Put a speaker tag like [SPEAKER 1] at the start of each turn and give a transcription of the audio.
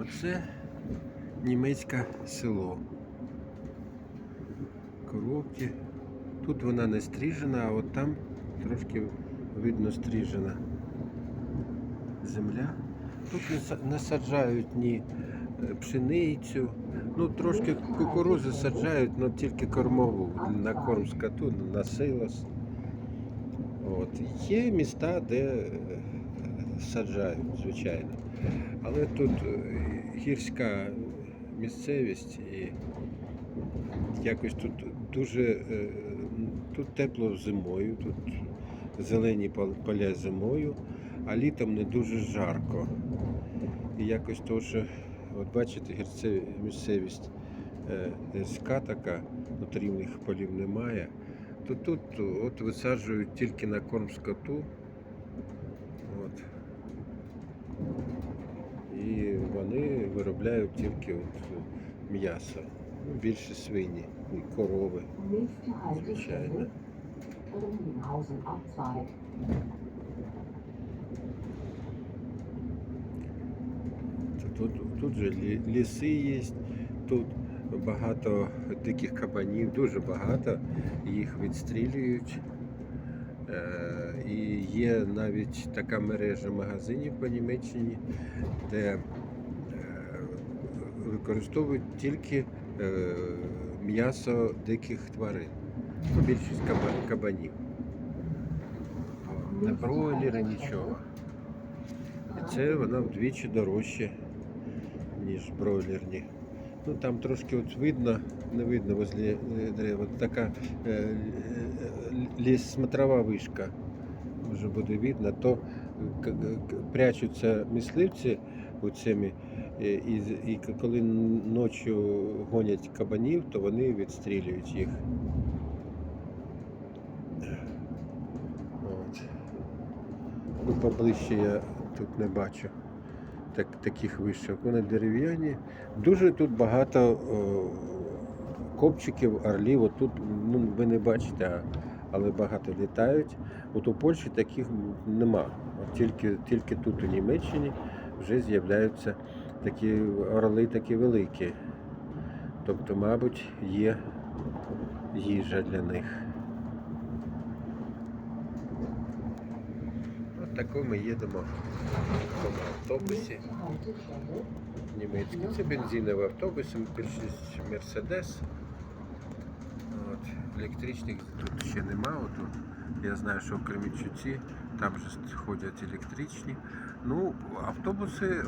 [SPEAKER 1] Оце німецьке село. Коробки. Тут вона не стрижена, а от там трошки видно стрижена земля. Тут не саджають ні е, пшеницю. Ну, трошки кукурузи саджають, але тільки кормову на корм скоту, на силос. От. Є міста, де саджають, звичайно. Але тут е, гірська місцевість і якось тут дуже е, тут тепло зимою, тут зелені поля зимою, а літом не дуже жарко. І якось то, що, от бачите, гірце місцевість е, гірська така, от рівних полів немає, то тут от висаджують тільки на корм скоту. От. І вони виробляють тільки от м'ясо. Ну, більше свині і корови, звичайно. Тут, тут же ліси є, тут багато диких кабанів, дуже багато, їх відстрілюють. І є навіть така мережа магазинів по Німеччині, де е, використовують тільки е, м'ясо диких тварин. Більшість каба- кабанів. Не бройлери, нічого. І це вона вдвічі дорожче, ніж бройлерні. Ну там трошки от видно, не видно возле е, дерева. Така е, е, ліссмотрова вишка. Вже буде видно, то к- прячуться мисливці оцими, е, і, і коли ночі гонять кабанів, то вони відстрілюють їх. От. Ну, поближче я тут не бачу так, таких вишок. Вони дерев'яні. Дуже тут багато о, копчиків, орлів. От тут ну, ви не бачите, а- але багато літають. От у Польщі таких нема. Тільки, тільки тут, у Німеччині, вже з'являються такі орли такі великі. Тобто, мабуть, є їжа для них. От ми їдемо в цьому автобусі. Німецький. Це бензиновий автобус, більшість Мерседес. Електричних тут ще нема. От, я знаю, що в Кремічуці там же ходять електричні. Ну, автобуси,